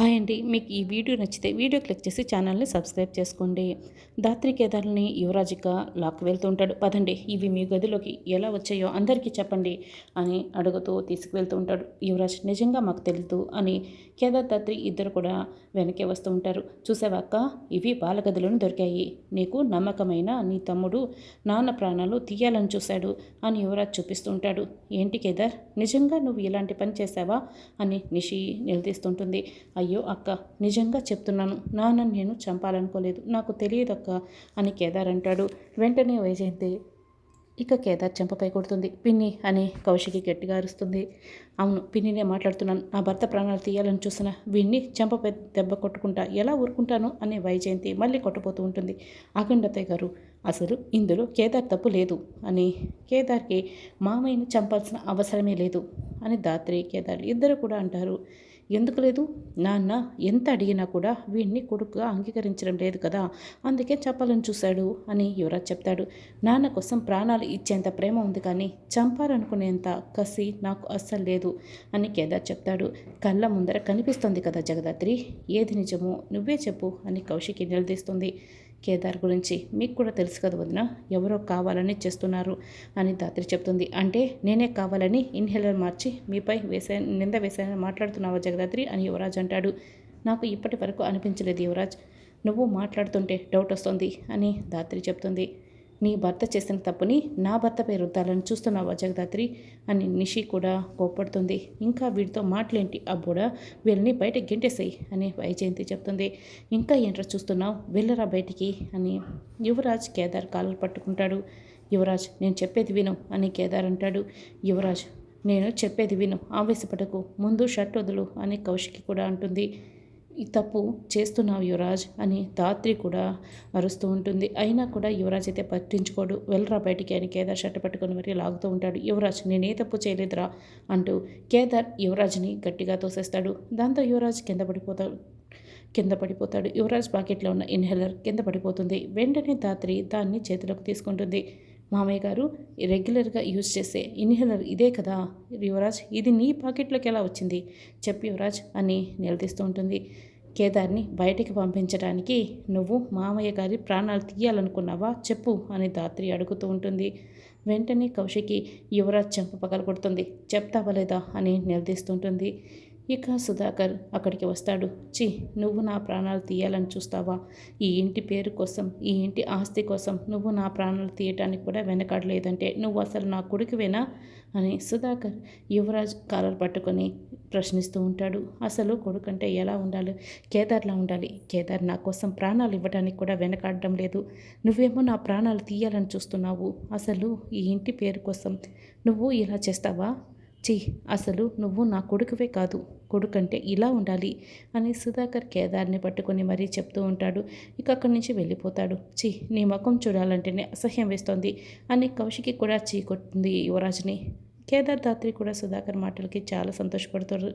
Hi అండి మీకు ఈ వీడియో నచ్చితే వీడియో క్లిక్ చేసి ఛానల్ని సబ్స్క్రైబ్ చేసుకోండి. దాత్రి కేదార్ని యువరాజిక లాక్కు వెళ్తూ ఉంటాడు. పదండి ఇవి మీ గదిలోకి ఎలా వచ్చాయో అందరికీ చెప్పండి అని అడుగుతూ తీసుకువెళ్తూ ఉంటాడు. యువరాజ్ నిజంగా మాకు తెలియదు అని కేదార్ దాత్రి ఇద్దరు కూడా వెనకే వస్తూ ఉంటారు. చూసావాక్క ఇవి వాళ్ళ గదిలోనే దొరికాయి. నీకు నమ్మకమైన నీ తమ్ముడు నాన్న ప్రాణాలు తీయాలని చూశాడు అని యువరాజ్ చూపిస్తూ ఉంటాడు. ఏంటి కేదార్ నిజంగా నువ్వు ఇలాంటి పని చేశావా అని నిషి నిలదీస్తుంటుంది. అయ్యో అక్క నిజంగా చెప్తున్నాను. నాన్న నేను చంపాలనుకోలేదు. నాకు తెలియదు అక్క అని కేదార్ అంటాడు. వెంటనే వైజయంతి ఇక కేదార్ చెంపపై కొడుతుంది. పిన్ని అని కౌశికి గట్టిగా అరుస్తుంది. అవును పిన్నినే మాట్లాడుతున్నాను. నా భర్త ప్రాణాలు తీయాలని చూసిన వీణ్ణి చెంపపై దెబ్బ కొట్టుకుంటా ఎలా ఊరుకుంటాను అనే వైజయంతి మళ్ళీ కొట్టబోతూ ఉంటుంది. అఖండతయ్య గారు అసలు ఇందులో కేదార్ తప్పు లేదు అని కేదార్కి మామయ్యని చంపాల్సిన అవసరమే లేదు అని దాత్రి కేదార్ ఇద్దరు కూడా అంటారు. ఎందుకు లేదు? నాన్న ఎంత అడిగినా కూడా వీడిని కొడుకుగా అంగీకరించడం లేదు కదా అందుకే చెప్పాలని చూశాడు అని యువరాజ్ చెప్తాడు. నాన్న కోసం ప్రాణాలు ఇచ్చేంత ప్రేమ ఉంది కానీ చంపాలనుకునేంత కసి నాకు అస్సలు లేదు అని కేదార్ చెప్తాడు. కళ్ళ ముందర కనిపిస్తుంది కదా జగదాత్రి ఏది నిజమో నువ్వే చెప్పు అని కౌశికి నిలదీస్తుంది. కేదార్ గురించి మీకు కూడా తెలుసు కదా వదిన ఎవరో కావాలని చేస్తున్నారు అని దాత్రి చెప్తుంది. అంటే నేనే కావాలని ఇన్హేలర్ మార్చి మీపై వేసా నింద వేసానని మాట్లాడుతున్నావా జగదాత్రి అని యువరాజ్ అంటాడు. నాకు ఇప్పటి వరకు అనిపించలేదు యువరాజ్. నువ్వు మాట్లాడుతుంటే డౌట్ వస్తుంది అని దాత్రి చెప్తుంది. నీ భర్త చేసిన తప్పుని నా భర్త పేరు రుద్దాలని చూస్తున్నావా జగదాత్రి? అని నిషి కూడా కోప్పడుతుంది. ఇంకా వీడితో మాటలేంటి అబ్బోడా? వీళ్ళని బయట గెంటేసాయి అని వైజయంతి చెప్తుంది. ఇంకా ఏంట్రా చూస్తున్నావు? వెళ్ళరా బయటికి? అని యువరాజ్ కేదార్ కాళ్ళు పట్టుకుంటాడు. యువరాజ్ నేను చెప్పేది విను అని కేదార్ అంటాడు. యువరాజ్ నేను చెప్పేది విను. ఆవేశపడకు. ముందు షర్ట్ వదులు అని కౌశికి కూడా అంటుంది. ఈ తప్పు చేస్తున్నావు యువరాజ్ అని ధాత్రి కూడా అరుస్తూ ఉంటుంది. అయినా కూడా యువరాజ్ అయితే పట్టించుకోడు. వెళ్ళరా బయటికి అని కేదార్ షర్ట్ పట్టుకొని మరీ లాగుతూ ఉంటాడు. యువరాజ్ నేనే తప్పు చేయలేదురా అంటూ కేదార్ యువరాజ్ని గట్టిగా తోసేస్తాడు. దాంతో యువరాజ్ కింద పడిపోతాడు కింద పడిపోతాడు. యువరాజ్ పాకెట్లో ఉన్న ఇన్హేలర్ కింద పడిపోతుంది. వెంటనే ధాత్రి దాన్ని చేతిలోకి తీసుకుంటుంది. మామయ్య గారు రెగ్యులర్గా యూజ్ చేసే ఇన్హేలర్ ఇదే కదా యువరాజ్? ఇది నీ పాకెట్లోకి ఎలా వచ్చింది? చెప్పు యువరాజ్ అని నిలదీస్తూ ఉంటుంది. కేదార్ని బయటికి పంపించడానికి నువ్వు మామయ్య గారి ప్రాణాలు తీయాలనుకున్నావా? చెప్పు అని దాత్రి అడుగుతూ ఉంటుంది. వెంటనే కౌశికి యువరాజ్ చెంప పగలగొడుతుంది. చెప్తావా లేదా అని నిలదీస్తుంటుంది ఇక సుధాకర్ అక్కడికి వస్తాడు. చి నువ్వు నా ప్రాణాలు తీయాలని చూస్తావా? ఈ ఇంటి పేరు కోసం ఈ ఇంటి ఆస్తి కోసం నువ్వు నా ప్రాణాలు తీయటానికి కూడా వెనకాడలేదంటే నువ్వు అసలు నా కొడుకువేనా? అని సుధాకర్ యువరాజ్ కాలర్ పట్టుకొని ప్రశ్నిస్తూ ఉంటాడు. అసలు కొడుకంటే ఎలా ఉండాలి? కేదార్లా ఉండాలి? కేదార్ నా కోసం ప్రాణాలు ఇవ్వడానికి కూడా వెనకాడడం లేదు. నువ్వేమో నా ప్రాణాలు తీయాలని చూస్తున్నావు. అసలు ఈ ఇంటి పేరు కోసం నువ్వు ఇలా చేస్తావా? చీ అసలు నువ్వు నా కొడుకువే కాదు కొడుకంటే ఇలా ఉండాలి అని సుధాకర్ కేదార్ని పట్టుకొని మరీ చెప్తూ ఉంటాడు. ఇక అక్కడి నుంచి వెళ్ళిపోతాడు. చీ నీ ముఖం చూడాలంటేనే అసహ్యం వేస్తోంది అని కౌశికి కూడా చీ కొట్టింది యువరాజ్ని. కేదార్ దాత్రి కూడా సుధాకర్ మాటలకి చాలా సంతోషపడుతారు.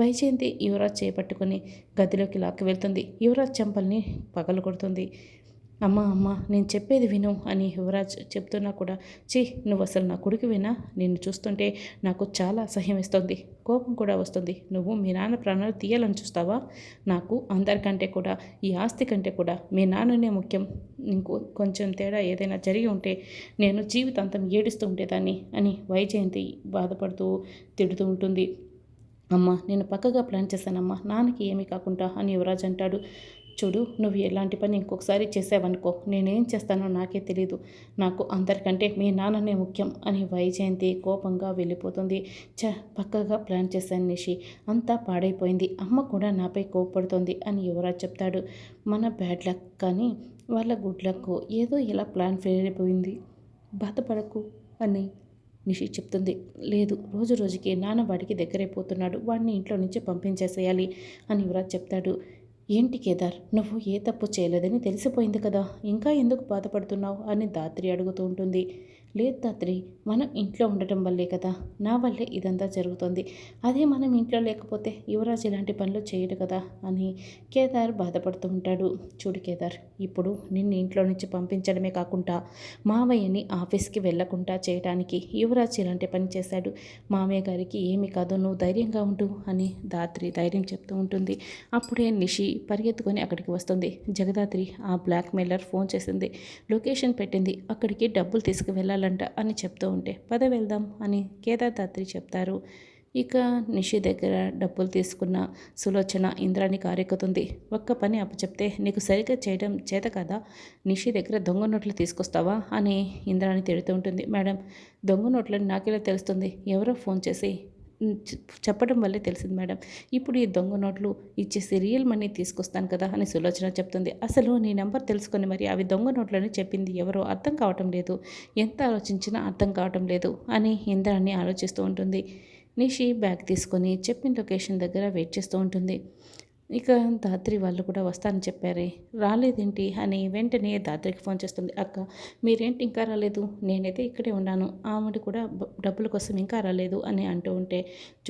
వైజయంతి యువరాజ్ చేపట్టుకుని గదిలోకి లాక్కి వెళ్తుంది. యువరాజ్ చెంపల్ని పగలు కొడుతుంది అమ్మ అమ్మ నేను చెప్పేది విను అని యువరాజ్ చెప్తున్నా కూడా చీ నువ్వు అసలు నా కొడుకువేనా నిన్ను చూస్తుంటే నాకు చాలా అసహ్యం ఇస్తుంది కోపం కూడా వస్తుంది. నువ్వు మీ నాన్న ప్రాణాలు తీయాలని చూస్తావా? నాకు అందరికంటే కూడా ఈ ఆస్తి కంటే కూడా మీ నాన్ననే ముఖ్యం. ఇంకో కొంచెం తేడా ఏదైనా జరిగి ఉంటే నేను జీవితాంతం ఏడుస్తూ ఉండేదాన్ని అని వైజయంతి బాధపడుతూ తిడుతూ ఉంటుంది. అమ్మ నేను పక్కగా ప్లాన్ చేశానమ్మా నాన్నకి ఏమీ కాకుండా అని యువరాజ్ అంటాడు. చూడు నువ్వు ఎలాంటి పని ఇంకొకసారి చేసావనుకో నేనేం చేస్తానో నాకే తెలీదు. నాకు అందరికంటే మీ నాన్ననే ముఖ్యం అని వైజయంతి కోపంగా వెళ్ళిపోతుంది. చ పక్కగా ప్లాన్ చేశాను నిషి. అంతా పాడైపోయింది. అమ్మ కూడా నాపై కోపడుతుంది అని యువరాజ్ చెప్తాడు. మన బ్యాడ్ లక్ కానీ వాళ్ళ గుడ్ లక్ ఏదో ఇలా ప్లాన్ ఫెయిల్ అయిపోయింది బాధపడకు అని నిషి చెప్తుంది. లేదు రోజు రోజుకి నాన్న వాడికి దగ్గరైపోతున్నాడు. వాడిని ఇంట్లో నుంచి పంపించేసేయాలి అని యువరాజ్ చెప్తాడు. ఏంటి కేదార్? నువ్వు ఏ తప్పు చేయలేదని తెలిసిపోయింది కదా. ఇంకా ఎందుకు బాధపడుతున్నావు? అని దాత్రి అడుగుతూ ఉంటుంది. లేదు తాత్రి మనం ఇంట్లో ఉండటం వల్లే కదా. నా వల్లే ఇదంతా జరుగుతుంది. అదే మనం ఇంట్లో లేకపోతే యువరాజ్ ఇలాంటి పనులు చేయడు కదా అని కేదార్ బాధపడుతూ ఉంటాడు. చూడు కేదార్ ఇప్పుడు నిన్ను ఇంట్లో నుంచి పంపించడమే కాకుండా మావయ్యని ఆఫీస్కి వెళ్ళకుండా చేయడానికి యువరాజ్ ఇలాంటి పని చేశాడు. మామయ్య గారికి ఏమి కాదు నువ్వు ధైర్యంగా ఉండు అని దాత్రి ధైర్యం చెప్తూ ఉంటుంది. అప్పుడే నిషి పరిగెత్తుకొని అక్కడికి వస్తుంది. జగదాత్రి ఆ బ్లాక్ మెయిలర్ ఫోన్ చేసింది. లొకేషన్ పెట్టింది. అక్కడికి డబ్బులు వెళ్ళాలంట అని చెప్తూ ఉంటే పద వెళ్దాం అని కేదార్దాత్రి చెప్తారు. ఇక నిషి దగ్గర డబ్బులు తీసుకున్న సులోచన ఇంద్రాని కారెక్కుతుంది. ఒక్క పని అప్పచెప్తే నీకు సరిగ్గా చేయడం చేత కదా? నిషి దగ్గర దొంగ నోట్లు తీసుకొస్తావా? అని ఇంద్రాన్ని తిడుతూ ఉంటుంది. మేడం దొంగ నోట్లని నాకెలా తెలుస్తుంది? ఎవరో ఫోన్ చేసి చెప్పడం వల్లే తెలిసింది మేడం. ఇప్పుడు ఈ దొంగ నోట్లు ఇచ్చేసి రియల్ మనీ తీసుకొస్తాను కదా అని సులోచన చెప్తుంది. అసలు నీ నెంబర్ తెలుసుకొని మరి అవి దొంగ నోట్లని చెప్పింది ఎవరో అర్థం కావటం లేదు. ఎంత ఆలోచించినా అర్థం కావటం లేదు అని ఇంద్రాన్ని ఆలోచిస్తూ ఉంటుంది. నిషి బ్యాగ్ తీసుకొని చెప్పిన లొకేషన్ దగ్గర వెయిట్ చేస్తూ ఉంటుంది. ఇక దాత్రి వాళ్ళు కూడా వస్తానని చెప్పారే. రాలేదేంటి? అని వెంటనే దాత్రికి ఫోన్ చేస్తుంది. అక్క మీరేంటి ఇంకా రాలేదు? నేనైతే ఇక్కడే ఉన్నాను. ఆవిడ కూడా డబ్బుల కోసం ఇంకా రాలేదు అని అంటూ ఉంటే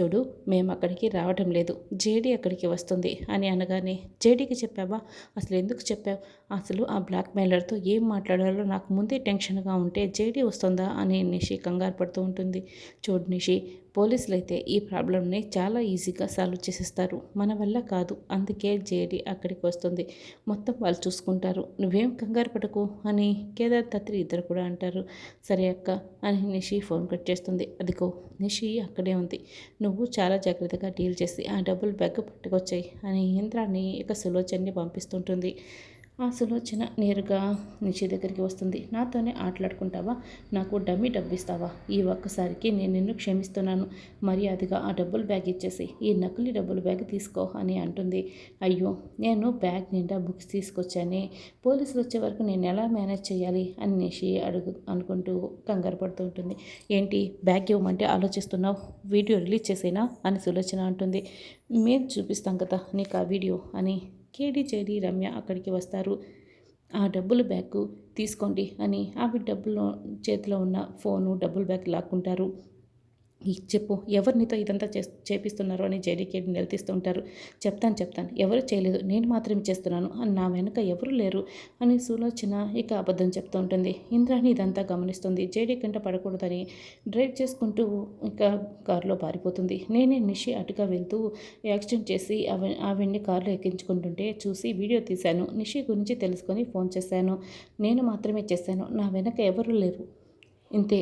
చూడు మేము అక్కడికి రావటం లేదు. జేడీ అక్కడికి వస్తుంది అని అనగానే జేడీకి చెప్పావా? అసలు ఎందుకు చెప్పావు? అసలు ఆ బ్లాక్ మెయిలర్తో ఏం మాట్లాడాలో నాకు ముందే టెన్షన్గా ఉంటే జేడీ వస్తుందా? అని నిషి కంగారు పడుతూ ఉంటుంది. చూడు నిషి పోలీసులు అయితే ఈ ప్రాబ్లమ్ని చాలా ఈజీగా సాల్వ్ చేసేస్తారు. మన వల్ల కాదు. అందుకే జేడి అక్కడికి వస్తుంది. మొత్తం వాళ్ళు చూసుకుంటారు. నువ్వేం కంగారు పడకు అని కేదార్ తత్రి ఇద్దరు కూడా అంటారు. సరే అక్క అని నిషి ఫోన్ కట్ చేస్తుంది. అదిగో నిషి అక్కడే ఉంది. నువ్వు చాలా జాగ్రత్తగా డీల్ చేసి ఆ డబ్బులు బెగ్గ పట్టుకొచ్చాయి అని ఇంద్రాన్ని ఇక సులోచన్ని పంపిస్తుంటుంది. ఆ సులోచన నేరుగా నిషి దగ్గరికి వస్తుంది. నాతోనే ఆటలాడుకుంటావా? నాకు డమ్మీ డబ్బు ఇస్తావా ఈ ఒక్కసారికి నేను నిన్ను క్షమిస్తున్నాను. మర్యాదగా ఆ డబ్బులు బ్యాగ్ ఇచ్చేసి ఈ నకిలీ డబ్బులు బ్యాగ్ తీసుకో అని అంటుంది. అయ్యో నేను బ్యాగ్ నిండా బుక్స్ తీసుకొచ్చానే? పోలీసులు వచ్చే వరకు నేను ఎలా మేనేజ్ చేయాలి? అని నిషి అడుగు అనుకుంటూ కంగారు పడుతూ ఉంటుంది. ఏంటి బ్యాగ్ ఇవ్వమంటే ఆలోచిస్తున్నావు? వీడియో రిలీజ్ చేసేనా? అని సులోచన అంటుంది. మేము చూపిస్తాం కదా నీకు ఆ వీడియో అని కేడీచేడి రమ్య అక్కడికి వస్తారు. ఆ డబ్బులు బ్యాగ్ తీసుకోండి అని ఆవిడ డబ్బులు చేతిలో ఉన్న ఫోను డబ్బులు బ్యాగ్ లాక్కుంటారు. చెప్పు ఎవరు నీతో ఇదంతా చే చేపిస్తున్నారు అని జేడీకేడి నిలదీస్తూ ఉంటారు. చెప్తాను చెప్తాను ఎవరు చేయలేదు నేను మాత్రమే చేస్తున్నాను అని నా వెనుక ఎవరు లేరు అని సులోచన ఇక అబద్ధం చెప్తూ ఉంటుంది. ఇంద్రాణి ఇదంతా గమనిస్తుంది. జేడీ కంట పడకూడదని డ్రైవ్ చేసుకుంటూ ఇంకా కారులో పారిపోతుంది. నేనే నిషి అటుగా వెళ్తూ యాక్సిడెంట్ చేసి అవి ఆవిడ్ని కారులో ఎక్కించుకుంటుంటే చూసి వీడియో తీశాను. నిషి గురించి తెలుసుకొని ఫోన్ చేశాను. నేను మాత్రమే చేశాను. నా వెనక ఎవరు లేరు. ఇంతే.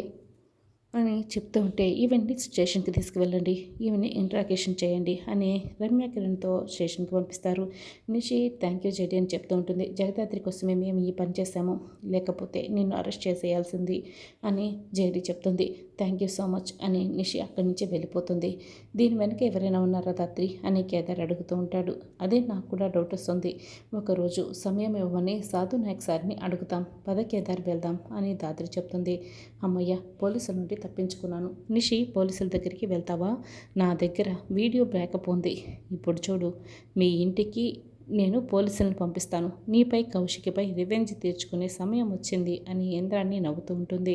అని చెప్తూ ఉంటే ఈవెన్ని స్టేషన్కి తీసుకువెళ్ళండి. ఈవెన్ని ఇంట్రాగేషన్ చేయండి అని రమ్య కిరణ్తో స్టేషన్కి పంపిస్తారు. నిషి థ్యాంక్ యూ జడి అని చెప్తూ ఉంటుంది. జగదాత్రి కోసమే మేము ఈ పని చేశాము. లేకపోతే నిన్ను అరెస్ట్ చేసేయాల్సింది అని జేడి చెప్తుంది. థ్యాంక్ యూ సో మచ్ అని నిషి అక్కడి నుంచి వెళ్ళిపోతుంది. దీని వెనక ఎవరైనా ఉన్నారా దాత్రి అని కేదార్ అడుగుతూ ఉంటాడు. అదే నాకు కూడా డౌట్ వస్తుంది. ఒకరోజు సమయం ఇవ్వమని సాధు నాయక్ సార్ని అడుగుతాం. పద కేదార్ వెళ్దాం అని దాత్రి చెప్తుంది. అమ్మయ్య పోలీసుల నుండి తప్పించుకున్నాను. నిషి పోలీసుల దగ్గరికి వెళ్తావా? నా దగ్గర వీడియో బ్యాకప్ ఉంది. ఇప్పుడు చూడు. మీ ఇంటికి నేను పోలీసులను పంపిస్తాను. నీపై కౌశికపై రివెంజ్ తీర్చుకునే సమయం వచ్చింది అని ఇంద్రాన్ని నవ్వుతూ ఉంటుంది.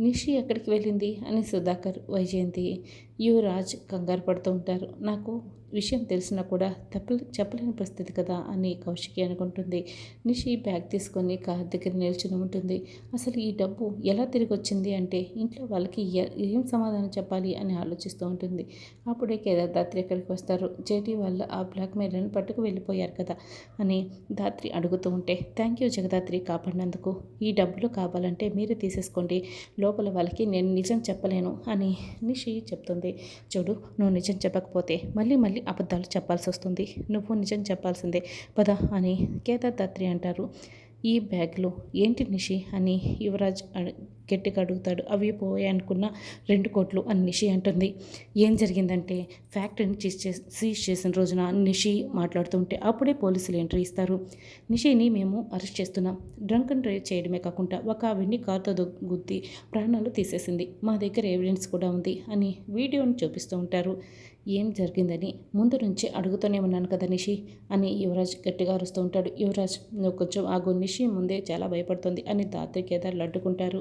నిషి ఎక్కడికి వెళ్ళింది? అని సుధాకర్ వైజయంతి యువరాజ్ కంగారు పడుతూ ఉంటారు. నాకు విషయం తెలిసినా కూడా తప్ప చెప్పలేని పరిస్థితి కదా అని కౌశికి అనుకుంటుంది. నిషి బ్యాగ్ తీసుకొని కార్ దగ్గర నిల్చుని ఉంటుంది. అసలు ఈ డబ్బు ఎలా తిరిగి వచ్చింది అంటే ఇంట్లో వాళ్ళకి ఏం సమాధానం చెప్పాలి అని ఆలోచిస్తూ ఉంటుంది. అప్పుడే కేదార్ దాత్రి ఎక్కడికి వస్తారు. జేటీ వాళ్ళు ఆ బ్లాక్ మెయిల్ని పట్టుకు వెళ్ళిపోయారు కదా అని దాత్రి అడుగుతూ ఉంటే థ్యాంక్ యూ జగదాత్రి కాపాడినందుకు. ఈ డబ్బులు కావాలంటే మీరే తీసేసుకోండి. లోపల వాళ్ళకి నేను నిజం చెప్పలేను అని నిషి చెప్తుంది. చూడు నువ్వు నిజం చెప్పకపోతే మళ్ళీ మళ్ళీ మళ్ళీ అబద్ధాలు చెప్పాల్సి వస్తుంది. నువ్వు నిజం చెప్పాల్సిందే పద అని కేదార్ దత్రి అంటారు. ఈ బ్యాగ్లో ఏంటి నిషి అని యువరాజ్ గట్టిగా అడుగుతాడు అవి పోయాయనుకున్న రెండు కోట్లు అని నిషి అంటుంది. ఏం జరిగిందంటే ఫ్యాక్టరీని సీజ్ చేసిన రోజున నిషి మాట్లాడుతుంటే అప్పుడే పోలీసులు ఎంట్రీ ఇస్తారు. నిషిని మేము అరెస్ట్ చేస్తున్నాం. డ్రంక్ అండ్ డ్రైవ్ చేయడమే కాకుండా ఒక ఆవిడ్ని కారుతో గుద్ది ప్రాణాలు తీసేసింది. మా దగ్గర ఎవిడెన్స్ కూడా ఉంది అని వీడియోని చూపిస్తూ ఉంటారు. ఏం జరిగిందని ముందు నుంచి అడుగుతూనే ఉన్నాను కదా నిషి అని యువరాజ్ గట్టిగా అరుస్తూ ఉంటాడు. యువరాజ్ నువ్వు కొంచెం ఆగు నిషి ముందే చాలా భయపడుతుంది అని దాత్రి కేదార్లు అడ్డుకుంటారు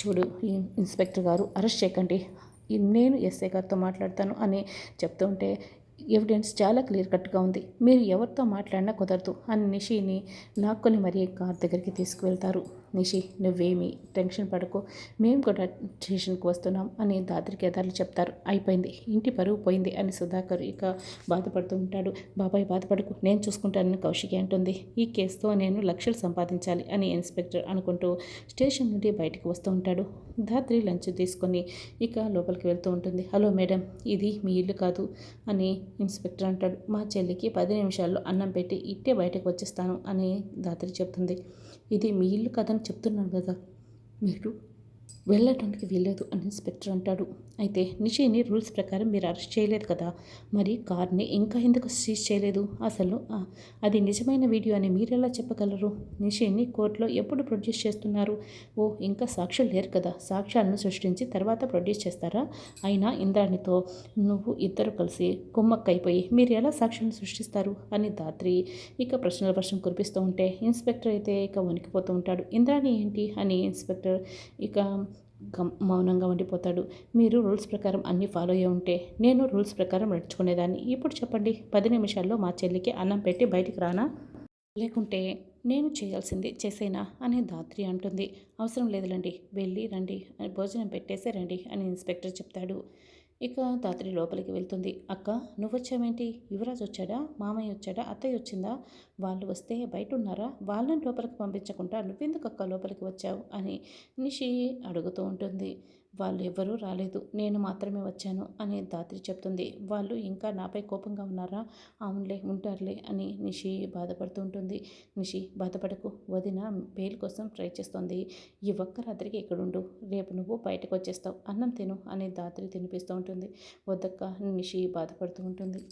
చూడు ఈ ఇన్స్పెక్టర్ గారు అరెస్ట్ చేయకండి. నేను ఎస్ఐ గారితో మాట్లాడతాను అని చెప్తూ ఉంటే ఎవిడెన్స్ చాలా క్లియర్ కట్గా ఉంది. మీరు ఎవరితో మాట్లాడినా కుదరదు అని నిషిని లాక్కొని మరీ కార్ దగ్గరికి తీసుకువెళ్తారు. నిషి నువ్వేమి టెన్షన్ పడకు. మేము కూడా స్టేషన్కి వస్తున్నాం అని దాద్రి కేదార్లు చెప్తారు. అయిపోయింది. ఇంటి పరువు పోయింది అని సుధాకర్ ఇక బాధపడుతూ ఉంటాడు. బాబాయ్ బాధపడకు. నేను చూసుకుంటానని కౌశికి అంటుంది. ఈ కేసుతో నేను లక్షలు సంపాదించాలి అని ఇన్స్పెక్టర్ అనుకుంటూ స్టేషన్ నుండి బయటకు వస్తూ ఉంటాడు. దాత్రి లంచ్ తీసుకొని ఇక లోపలికి వెళ్తూ ఉంటుంది. హలో మేడం ఇది మీ ఇల్లు కాదు అని ఇన్స్పెక్టర్ అంటాడు. మా చెల్లికి పది నిమిషాల్లో అన్నం పెట్టి ఇట్టే బయటకు వచ్చేస్తాను అని దాత్రి చెప్తుంది. ఇది మీ ఇల్లు కాదని చెప్తున్నాను కదా మీరు. వెళ్ళటానికి వీల్లేదు అని ఇన్స్పెక్టర్ అంటాడు. అయితే నిషిని రూల్స్ ప్రకారం మీరు అరెస్ట్ చేయలేదు కదా? మరి కార్ని ఇంకా ఎందుకు సీజ్ చేయలేదు? అసలు అది నిజమైన వీడియో అని మీరు ఎలా చెప్పగలరు? నిషిని కోర్టులో ఎప్పుడు ప్రొడ్యూస్ చేస్తున్నారు? ఓ ఇంకా సాక్షులు లేరు కదా? సాక్ష్యాలను సృష్టించి తర్వాత ప్రొడ్యూస్ చేస్తారా? అయినా ఇంద్రాణితో నువ్వు ఇద్దరు కలిసి కుమ్మక్కైపోయి మీరు ఎలా సాక్ష్యాలను సృష్టిస్తారు? అని దాత్రి ఇక ప్రశ్నల వర్షం కురిపిస్తూ ఉంటే ఇన్స్పెక్టర్ అయితే ఇక వణికిపోతూ ఉంటాడు. ఇంద్రాణి ఏంటి? అని ఇన్స్పెక్టర్ ఇక మౌనంగా ఉండిపోతాడు. మీరు రూల్స్ ప్రకారం అన్నీ ఫాలో అయ్యి ఉంటే నేను రూల్స్ ప్రకారం నడుచుకునేదాన్ని. ఇప్పుడు చెప్పండి పది నిమిషాల్లో మా చెల్లికి అన్నం పెట్టి బయటికి రానా? లేకుంటే నేను చేయాల్సింది చేసేనా? అని ధాత్రి అంటుంది. అవసరం లేదులండి వెళ్ళి రండి అని భోజనం పెట్టేసే రండి అని ఇన్స్పెక్టర్ చెప్తాడు. ఇక ధాత్రి లోపలికి వెళ్తుంది. అక్క నువ్వు వచ్చావేంటి యువరాజ్ వచ్చాడా? మామయ్య వచ్చాడా? అత్తయ్య వచ్చిందా? వాళ్ళు వస్తే బయట ఉన్నారా వాళ్ళని లోపలికి పంపించకుండా నువ్వెందుకు అక్క లోపలికి వచ్చావు? అని నిషి అడుగుతూ ఉంటుంది. వాళ్ళు ఎవ్వరూ రాలేదు. నేను మాత్రమే వచ్చాను అని దాత్రి చెప్తుంది. వాళ్ళు ఇంకా నాపై కోపంగా ఉన్నారా? అవునులే ఉంటారులే అని నిషి బాధపడుతూ ఉంటుంది. నిషి బాధపడకు. వదిన బెయిల్ కోసం ట్రై చేస్తోంది. ఈ ఒక్క రాత్రికి ఇక్కడుండు. రేపు నువ్వు బయటకు వచ్చేస్తావు. అన్నం తిను అని దాత్రి తినిపిస్తూ ఉంటుంది. వద్దక్క నిషి బాధపడుతూ ఉంటుంది.